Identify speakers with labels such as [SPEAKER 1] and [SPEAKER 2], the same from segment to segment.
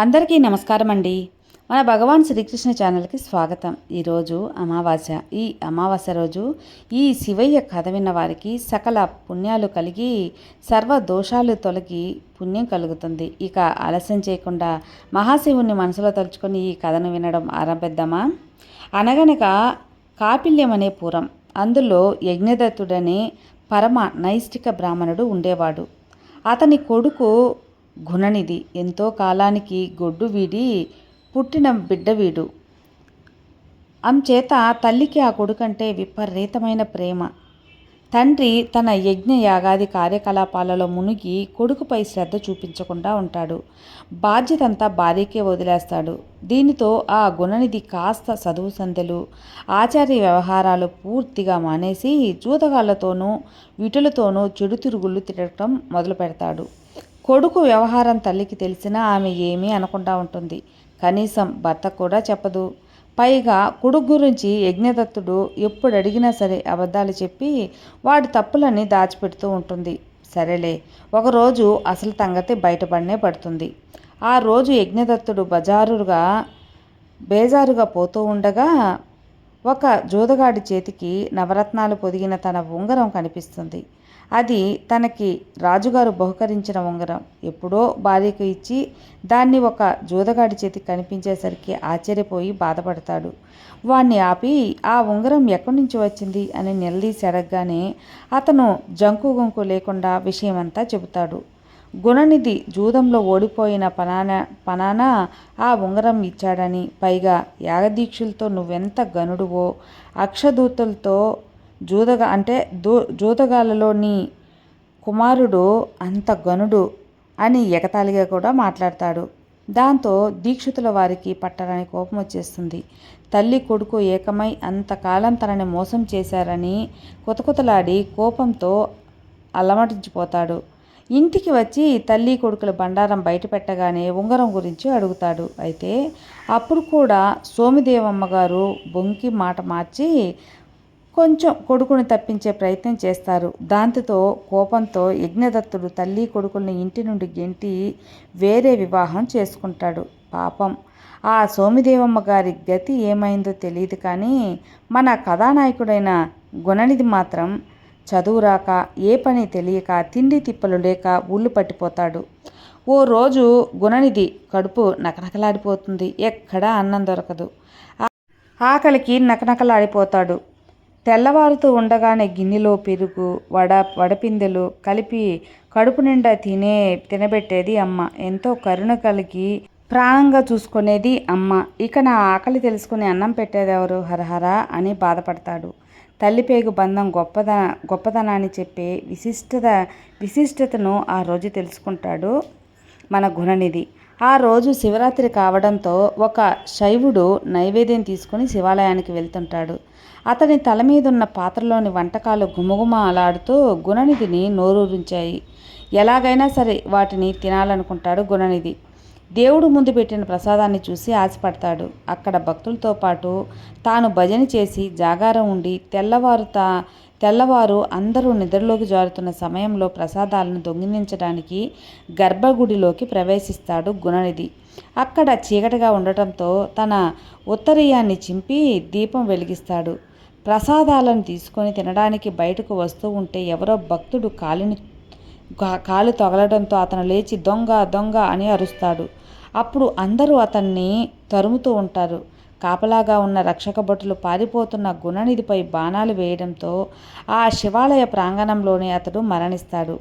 [SPEAKER 1] అందరికీ నమస్కారం అండి మన భగవాన్ శ్రీకృష్ణ ఛానల్కి స్వాగతం. ఈరోజు అమావాస్య. ఈ అమావాస్య రోజు ఈ శివయ్య కథ విన్న వారికి సకల పుణ్యాలు కలిగి సర్వ దోషాలు తొలగి పుణ్యం కలుగుతుంది. ఇక ఆలస్యం చేయకుండా మహాశివుణ్ణి మనసులో తలుచుకొని ఈ కథను వినడం ఆరంభిద్దామా? అనగనగా కాపిల్యం అనే పురం. అందులో యజ్ఞదత్తుడనే పరమ నైష్టిక బ్రాహ్మణుడు ఉండేవాడు. అతని కొడుకు గుణనిధి ఎంతో కాలానికి గొడ్డు వీడి పుట్టిన బిడ్డ వీడు. అంచేత తల్లికి ఆ కొడుకంటే విపరీతమైన ప్రేమ. తండ్రి తన యజ్ఞ యాగాది కార్యకలాపాలలో మునిగి కొడుకుపై శ్రద్ధ చూపించకుండా ఉంటాడు. బాధ్యతంతా భార్యకే వదిలేస్తాడు. దీనితో ఆ గుణనిధి కాస్త చదువు సందెలు ఆచార్య వ్యవహారాలు పూర్తిగా మానేసి జూతగాళ్ళతోనూ విటులతోనూ చెడు తిరుగుళ్ళు తిరగటం మొదలు పెడతాడు కొడుకు వ్యవహారం తల్లికి తెలిసినా ఆమె ఏమీ అనకుండా ఉంటుంది. కనీసం భర్త కూడా చెప్పదు. పైగా కొడుకు గురించి యజ్ఞదత్తుడు ఎప్పుడు అడిగినా సరే అబద్ధాలు చెప్పి వాడి తప్పులని దాచిపెడుతూ ఉంటుంది. సరేలే ఒకరోజు అసలు సంగతి బయటపడనే పడుతుంది. ఆ రోజు యజ్ఞదత్తుడు బజారుగా బేజారుగా పోతూ ఉండగా ఒక జోదగాడి చేతికి నవరత్నాలు పొదిగిన తన ఉంగరం కనిపిస్తుంది. అది తనకి రాజుగారు బహుకరించిన ఉంగరం. ఎప్పుడో భార్యకు ఇచ్చి దాన్ని ఒక జోదగాడి చేతికి కనిపించేసరికి ఆశ్చర్యపోయి బాధపడతాడు. వాణ్ణి ఆపి ఆ ఉంగరం ఎక్కడి నుంచి వచ్చింది? అని నిలదీసి అడగగానే అతను జంకు గొంకు లేకుండా విషయమంతా చెబుతాడు. గుణనిధి జూదంలో ఓడిపోయిన పనాన పనాన ఆ ఉంగరం ఇచ్చాడని పైగా యాగదీక్షులతో నువ్వెంత గనుడువో అక్షదూతలతో జూదగా అంటే దూ జూదగాలలోని కుమారుడు అంత గనుడు అని ఎగతాళిగా కూడా మాట్లాడతాడు. దాంతో దీక్షితుల వారికి పట్టరాని కోపం వచ్చేస్తుంది. తల్లి కొడుకు ఏకమై అంతకాలం తనని మోసం చేశారని కుతకుతలాడి కోపంతో అలమటించిపోతాడు. ఇంటికి వచ్చి తల్లి కొడుకుల బండారం బయట పెట్టగానే ఉంగరం గురించి అడుగుతాడు. అయితే అప్పుడు కూడా సోమిదేవమ్మ గారు బొంకి మాట మార్చి కొంచెం కొడుకుని తప్పించే ప్రయత్నం చేస్తారు. దాంతో కోపంతో యజ్ఞదత్తుడు తల్లి కొడుకుల్ని ఇంటి నుండి గెంటి వేరే వివాహం చేసుకుంటాడు. పాపం. ఆ సోమిదేవమ్మ గారి గతి ఏమైందో తెలియదు కానీ మన కథానాయకుడైన గుణనిధి మాత్రం చదువు రాక ఏ పని తెలియక తిండి తిప్పలు లేక ఊళ్ళు పట్టిపోతాడు. ఓ రోజు గుణనిధి కడుపు నకనకలాడిపోతుంది. ఎక్కడా అన్నం దొరకదు. ఆకలికి నకనకలాడిపోతాడు. తెల్లవారుతూ ఉండగానే గిన్నెలో పెరుగు వడ వడపిందెలు కలిపి కడుపు నిండా తినే తినబెట్టేది అమ్మ. ఎంతో కరుణ కలిగి ప్రాణంగా చూసుకునేది అమ్మ. ఇక నా ఆకలి తెలుసుకుని అన్నం పెట్టేది ఎవరు హరహర అని బాధపడతాడు. తల్లిపేగు బంధం గొప్పద గొప్పదనాన్ని చెప్పే విశిష్టత విశిష్టతను ఆ రోజు తెలుసుకుంటాడు మన గుణనిధి. ఆ రోజు శివరాత్రి కావడంతో ఒక శైవుడు నైవేద్యం తీసుకుని శివాలయానికి వెళ్తుంటాడు. అతని తల మీదున్న పాత్రలోని వంటకాలు గుమగుమ అలాడుతూ గుణనిధిని నోరూరించాయి. ఎలాగైనా సరే వాటిని తినాలనుకుంటాడు గుణనిధి. దేవుడు ముందు పెట్టిన ప్రసాదాన్ని చూసి ఆశపడతాడు. అక్కడ భక్తులతో పాటు తాను భజన చేసి జాగారం ఉండి తెల్లవారు తా తెల్లవారు అందరూ నిద్రలోకి జారుతున్న సమయంలో ప్రసాదాలను దొంగిలించడానికి గర్భగుడిలోకి ప్రవేశిస్తాడు గుణనిధి. అక్కడ చీకటిగా ఉండటంతో తన ఉత్తరీయాన్ని చింపి దీపం వెలిగిస్తాడు. ప్రసాదాలను తీసుకొని తినడానికి బయటకు వస్తూ ఉంటే ఎవరో భక్తుడు కాలిని కాలు తగలడంతో అతను లేచి దొంగ దొంగ అని అరుస్తాడు. అప్పుడు అందరూ అతన్ని తరుముతూ ఉంటారు. కాపలాగా ఉన్న రక్షక భటులు పారిపోతున్న గుణనిధిపై బాణాలు వేయడంతో ఆ శివాలయ ప్రాంగణంలోనే అతడు మరణిస్తాడు.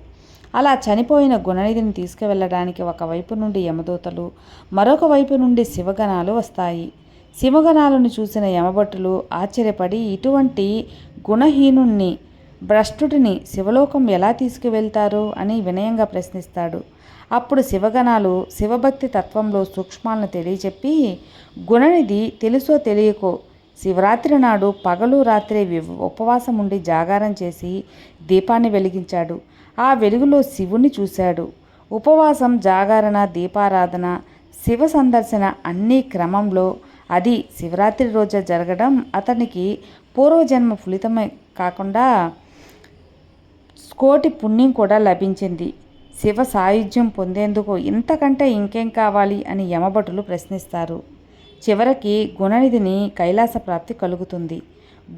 [SPEAKER 1] అలా చనిపోయిన గుణనిధిని తీసుకువెళ్ళడానికి ఒకవైపు నుండి యమదూతలు మరొక వైపు నుండి శివగణాలు వస్తాయి. శివగణాలను చూసిన యమభట్టులు ఆశ్చర్యపడి ఇటువంటి గుణహీనుణ్ణి భ్రష్టుడిని శివలోకం ఎలా తీసుకువెళ్తారు అని వినయంగా ప్రశ్నిస్తాడు. అప్పుడు శివగణాలు శివభక్తి తత్వంలో సూక్ష్మాలను తెలియచెప్పి గుణనిధి తెలుసో తెలియకో శివరాత్రి నాడు పగలు రాత్రి ఉపవాసం ఉండి జాగారం చేసి దీపాన్ని వెలిగించాడు. ఆ వెలుగులో శివుణ్ణి చూశాడు. ఉపవాసం జాగరణ దీపారాధన శివ సందర్శన అన్ని క్రమంలో అది శివరాత్రి రోజు జరగడం అతనికి పూర్వజన్మ ఫలితమే కాకుండా కోటి పుణ్యం కూడా లభించింది. శివ సాయుధ్యం పొందేందుకు ఇంతకంటే ఇంకేం కావాలి అని యమభటులు ప్రశ్నిస్తారు. చివరికి గుణనిధిని కైలాస ప్రాప్తి కలుగుతుంది.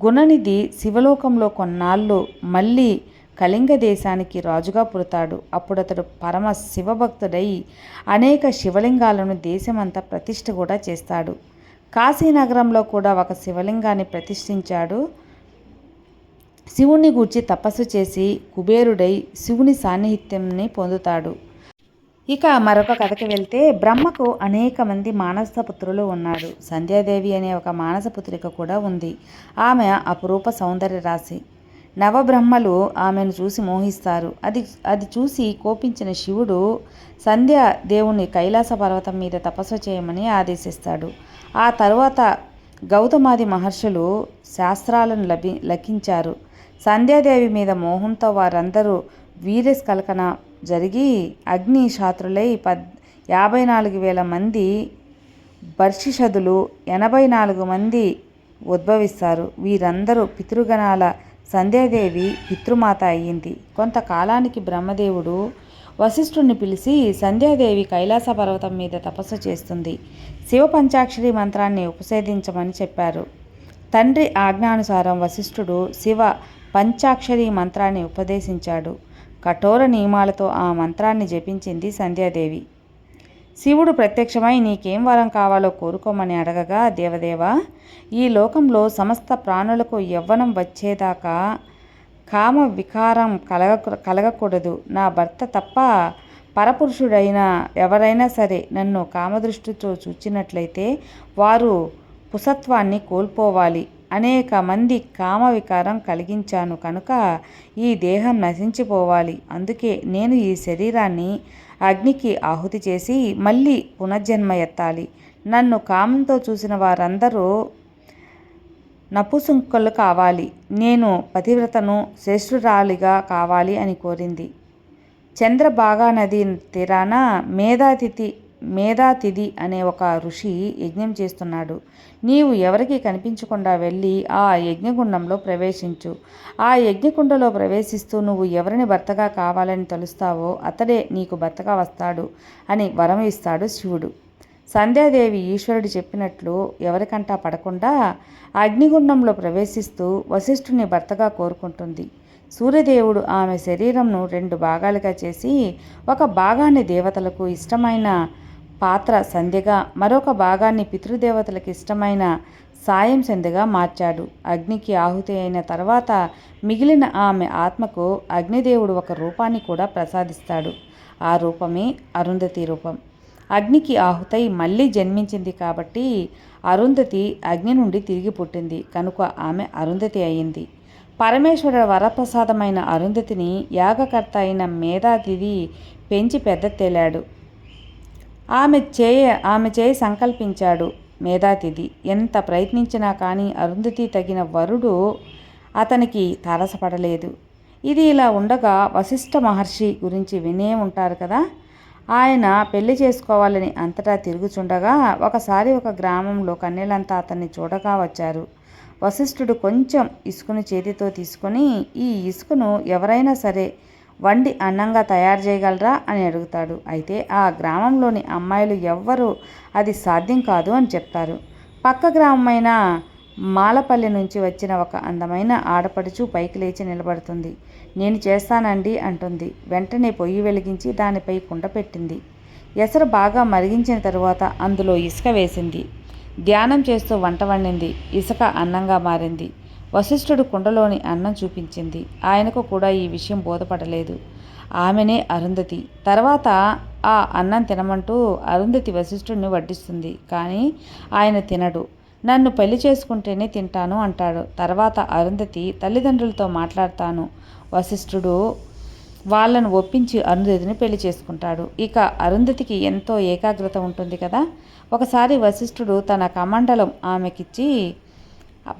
[SPEAKER 1] గుణనిధి శివలోకంలో కొన్నాళ్ళు మళ్ళీ కళింగ దేశానికి రాజుగా పుడతాడు. అప్పుడు అతడు పరమ శివభక్తుడై అనేక శివలింగాలను దేశమంతా ప్రతిష్ఠ కూడా చేస్తాడు. కాశీనగరంలో కూడా ఒక శివలింగాన్ని ప్రతిష్ఠించాడు. శివుణ్ణి గూర్చి తపస్సు చేసి కుబేరుడై శివుని సాన్నిహిత్యంని పొందుతాడు. ఇక మరొక కథకి వెళ్తే బ్రహ్మకు అనేక మంది మానస పుత్రులు ఉన్నాడు. సంధ్యాదేవి అనే ఒక మానస పుత్రిక కూడా ఉంది. ఆమె అపురూప సౌందర్య రాశి. నవబ్రహ్మలు ఆమెను చూసి మోహిస్తారు. అది అది చూసి కోపించిన శివుడు సంధ్య దేవుణ్ణి కైలాస పర్వతం మీద తపస్సు చేయమని ఆదేశిస్తాడు. ఆ తర్వాత గౌతమాది మహర్షులు శాస్త్రాలను లభి లఖించారు సంధ్యాదేవి మీద మోహంతో వారందరూ వీరస్కల్కన జరిగి అగ్ని శాత్రులై పద్ యాభై నాలుగు వేల మంది బర్షిషదులు ఎనభై నాలుగు మంది ఉద్భవిస్తారు. వీరందరూ పితృగణాల సంధ్యాదేవి పితృమాత అయ్యింది. కొంతకాలానికి బ్రహ్మదేవుడు వశిష్ఠుణ్ణి పిలిచి సంధ్యాదేవి కైలాస పర్వతం మీద తపస్సు చేస్తుంది. శివ పంచాక్షరి మంత్రాన్ని ఉపసేదించమని చెప్పారు. తండ్రి ఆజ్ఞానుసారం వశిష్ఠుడు శివ పంచాక్షరి మంత్రాన్ని ఉపదేశించాడు. కఠోర నియమాలతో ఆ మంత్రాన్ని జపించింది సంధ్యాదేవి. శివుడు ప్రత్యక్షమై నీకేం వరం కావాలో కోరుకోమని అడగగా దేవదేవ ఈ లోకంలో సమస్త ప్రాణులకు యవ్వనం వచ్చేదాకా కామ వికారం కలగ కలగకూడదు. నా భర్త తప్ప పరపురుషుడైన ఎవరైనా సరే నన్ను కామదృష్టితో చూచినట్లయితే వారు పుసత్వాన్ని కోల్పోవాలి. అనేక మంది కామ వికారం కలిగించాను కనుక ఈ దేహం నశించిపోవాలి. అందుకే నేను ఈ శరీరాన్ని అగ్నికి ఆహుతి చేసి మళ్ళీ పునర్జన్మ ఎత్తాలి. నన్ను కామంతో చూసిన వారందరూ నపుసుంకలు కావాలి. నేను పతివ్రతను శ్రేష్ఠురాలిగా కావాలి అని కోరింది. చంద్రభాగా నది తీరాన మేధాతిథి మేధాతిథి అనే ఒక ఋషి యజ్ఞం చేస్తున్నాడు. నీవు ఎవరికి కనిపించకుండా వెళ్ళి ఆ యజ్ఞగుండంలో ప్రవేశించు. ఆ యజ్ఞకుండలో ప్రవేశిస్తూ నువ్వు ఎవరిని భర్తగా కావాలని తలుస్తావో అతడే నీకు భర్తగా వస్తాడు అని వరం ఇస్తాడు శివుడు. సంధ్యాదేవి ఈశ్వరుడు చెప్పినట్లు ఎవరికంటా పడకుండా అగ్నిగుండంలో ప్రవేశిస్తూ వశిష్ఠుని భర్తగా కోరుకుంటుంది. సూర్యదేవుడు ఆమె శరీరంను రెండు భాగాలుగా చేసి ఒక భాగాన్ని దేవతలకు ఇష్టమైన పాత్ర సంధ్యగా మరొక భాగాన్ని పితృదేవతలకు ఇష్టమైన సాయం సంధ్యగా మార్చాడు. అగ్నికి ఆహుతి అయిన తర్వాత మిగిలిన ఆమె ఆత్మకు అగ్నిదేవుడు ఒక రూపాన్ని కూడా ప్రసాదిస్తాడు. ఆ రూపమే అరుంధతి రూపం. అగ్నికి ఆహుతై మళ్ళీ జన్మించింది కాబట్టి అరుంధతి అగ్ని నుండి తిరిగి పుట్టింది. కనుక ఆమె అరుంధతి అయింది. పరమేశ్వరుడు వరప్రసాదమైన అరుంధతిని యాగకర్త అయిన మేధాతిథి పెంచి పెద్ద తేలాడు. ఆమె చేయ ఆమె చేయి సంకల్పించాడు మేధాతిథి. ఎంత ప్రయత్నించినా కానీ అరుంధతి తగిన వరుడు అతనికి తారసపడలేదు. ఇది ఇలా ఉండగా వశిష్ఠ మహర్షి గురించి వినే ఉంటారు కదా? ఆయన పెళ్ళి చేసుకోవాలని అంతటా తిరుగుచుండగా ఒకసారి ఒక గ్రామంలో కన్నెలంతా అతన్ని చూడగా వచ్చారు. వశిష్ఠుడు కొంచెం ఇసుకను చేతితో తీసుకొని ఈ ఇసుకను ఎవరైనా సరే వండి అన్నంగా తయారు చేయగలరా అని అడుగుతాడు. అయితే ఆ గ్రామంలోని అమ్మాయిలు ఎవ్వరూ అది సాధ్యం కాదు అని చెప్తారు. పక్క గ్రామమైన మాలపల్లి నుంచి వచ్చిన ఒక అందమైన ఆడపడుచు పైకి లేచి నిలబడుతుంది. నేను చేస్తానండి అంటుంది. వెంటనే పొయ్యి వెలిగించి దానిపై కుండ పెట్టింది. ఎసరు బాగా మరిగించిన తరువాత అందులో ఇసుక వేసింది. ధ్యానం చేస్తూ వంట వండింది. ఇసుక అన్నంగా మారింది. వశిష్ఠుడు కుండలోని అన్నం చూపించింది. ఆయనకు కూడా ఈ విషయం బోధపడలేదు. ఆమెనే అరుంధతి. తర్వాత ఆ అన్నం తినమంటూ అరుంధతి వశిష్ఠుడిని వడ్డిస్తుంది. కానీ ఆయన తినడు. నన్ను పెళ్ళి చేసుకుంటేనే తింటాను అంటాడు. తర్వాత అరుంధతి తల్లిదండ్రులతో మాట్లాడతాను. వశిష్ఠుడు వాళ్ళను ఒప్పించి అరుంధతిని పెళ్ళి చేసుకుంటాడు. ఇక అరుంధతికి ఎంతో ఏకాగ్రత ఉంటుంది కదా. ఒకసారి వశిష్ఠుడు తన కమండలం ఆమెకిచ్చి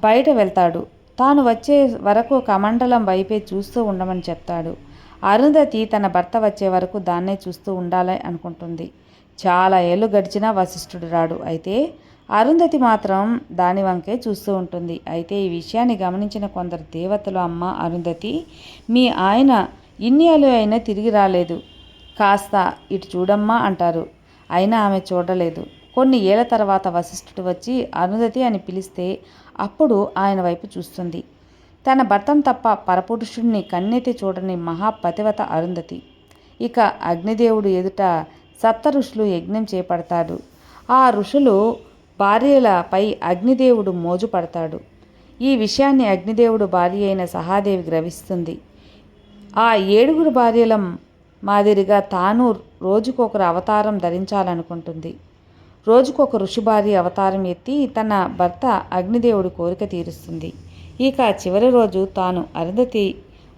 [SPEAKER 1] బయట వెళ్తాడు. తాను వచ్చే వరకు కమండలం వైపే చూస్తూ ఉండమని చెప్తాడు. అరుంధతి తన భర్త వచ్చే వరకు దాన్నే చూస్తూ ఉండాలి అనుకుంటుంది. చాలా ఏళ్ళు గడిచినా వశిష్ఠుడు రాడు. అయితే అరుంధతి మాత్రం దాని వంకే చూస్తూ ఉంటుంది. అయితే ఈ విషయాన్ని గమనించిన కొందరు దేవతలు అమ్మ అరుంధతి మీ ఆయన ఇన్నియాలు అయినా తిరిగి రాలేదు. కాస్త ఇటు చూడమ్మా అంటారు. అయినా ఆమె చూడలేదు. కొన్ని ఏళ్ళ తర్వాత వశిష్ఠుడు వచ్చి అరుంధతి అని పిలిస్తే అప్పుడు ఆయన వైపు చూస్తుంది. తన భర్తను తప్ప పరపురుషుడిని కన్నెత్తి చూడని మహాపతివత అరుంధతి. ఇక అగ్నిదేవుడు ఎదుట సప్త ఋషులు యజ్ఞం చేపడతాడు. ఆ ఋషులు భార్యలపై అగ్నిదేవుడు మోజు పడతాడు ఈ విషయాన్ని అగ్నిదేవుడు భార్య అయిన సహాదేవి గ్రహిస్తుంది. ఆ ఏడుగురు భార్యల మాదిరిగా తాను రోజుకొకరు అవతారం ధరించాలనుకుంటుంది. రోజుకొక ఋషి భార్య అవతారం ఎత్తి తన భర్త అగ్నిదేవుడి కోరిక తీరుస్తుంది. ఇక చివరి రోజు తాను అరుంధతి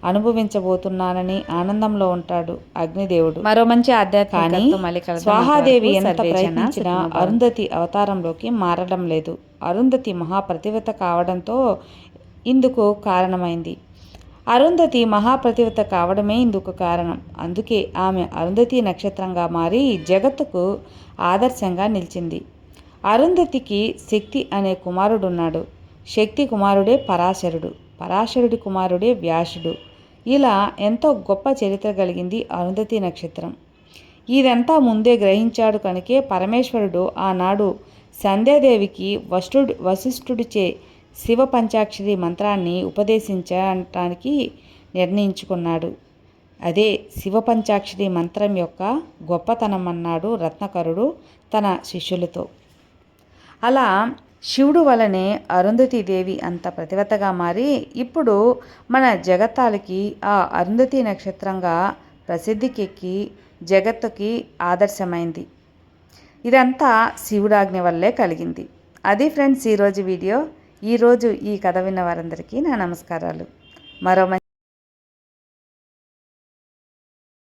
[SPEAKER 1] అనుభవించబోతున్నానని ఆనందంలో ఉంటాడు అగ్నిదేవుడు. మరో మంచి ఆధ్యాత్మిక స్వాహాదేవి ఎంత ప్రయత్నించినా అరుంధతి అవతారంలోకి మారడం లేదు. అరుంధతి మహాప్రతివత కావడంతో ఇందుకు కారణమైంది. అరుంధతి మహాప్రతివత కావడమే ఇందుకు కారణం. అందుకే ఆమె అరుంధతి నక్షత్రంగా మారి జగత్తుకు ఆదర్శంగా నిలిచింది. అరుంధతికి శక్తి అనే కుమారుడున్నాడు. శక్తి కుమారుడే పరాశరుడు. పరాశరుడి కుమారుడే వ్యాసుడు. ఇలా ఎంతో గొప్ప చరిత్ర కలిగింది అరుంధతి నక్షత్రం. ఇదంతా ముందే గ్రహించాడు కనుకే పరమేశ్వరుడు ఆనాడు సంధ్యాదేవికి వశుడు వశిష్ఠుడిచే శివ పంచాక్షరి మంత్రాన్ని ఉపదేశించడానికి నిర్ణయించుకున్నాడు. అదే శివ పంచాక్షరి మంత్రం యొక్క గొప్పతనం అన్నాడు రత్నకరుడు తన శిష్యులతో. అలా శివుడు వలనే అరుంధతీదేవి అంత ప్రతివతగా మారి ఇప్పుడు మన జగత్తాలకి ఆ అరుంధతి నక్షత్రంగా ప్రసిద్ధికెక్కి జగత్తుకి ఆదర్శమైంది. ఇదంతా శివుడాజ్ఞ వల్లే కలిగింది. అది ఫ్రెండ్స్ ఈరోజు వీడియో. ఈరోజు ఈ కథ విన్న వారందరికీ నా నమస్కారాలు. మరో